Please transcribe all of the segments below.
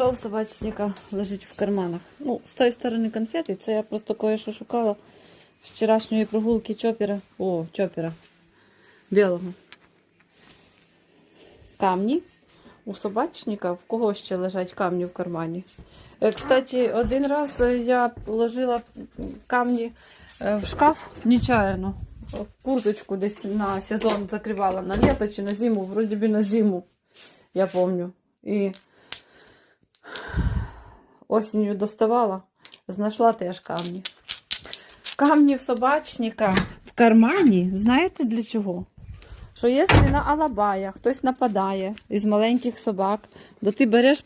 У собачника лежить в карманах? Ну, з тої сторони конфети, це я просто кое-що шукала з вчорашньої прогулки чопера. О, чопера. Білого. Камні. У собачника в кого ще лежать камні в кармані? Е, Кстати, один раз е, я положила камні е, в шкаф нечаянно. Курточку десь на сезон закривала на літо чи на зиму, вроді би на зиму, я пам'ятаю. І осінню доставала, знайшла теж камні. Камні в собачника в кармані, знаєте для чого? Що якщо на алабая хтось нападає із маленьких собак, то ти береш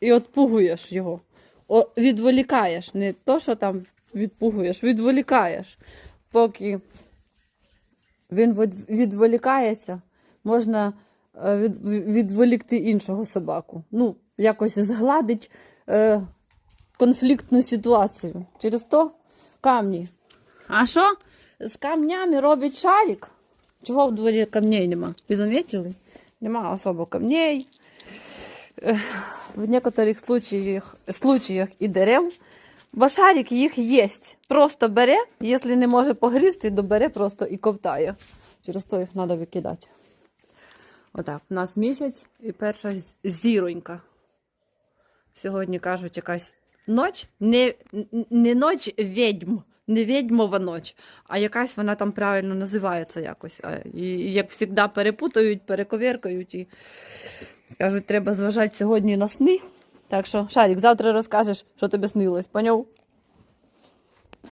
і відпугуєш його. О, відволікаєш. Не то, що там відпугуєш, відволікаєш. Поки він відволікається, можна е, відволікти іншого собаку. Ну, якось згладить е, конфліктну ситуацію. Через то камні. А що з камнями робить шарик? Чого в дворі камней нема? Ви замітили? Нема особо камней. В некоторих случаях, случаях і дерев. Бо шарик їх їсть. Просто бере, якщо не може погрізти, то бере просто і ковтає. Через то їх треба викидати. Отак, у нас місяць і перша зіронька. Сьогодні кажуть, якась ноч, не, не ноч відьм, не відьмова ноч, а якась вона там правильно називається якось. І як завжди перепутають, перековіркають і кажуть, треба зважати сьогодні на сни. Так що, Шарік, завтра розкажеш, що тобі снилось, поняв?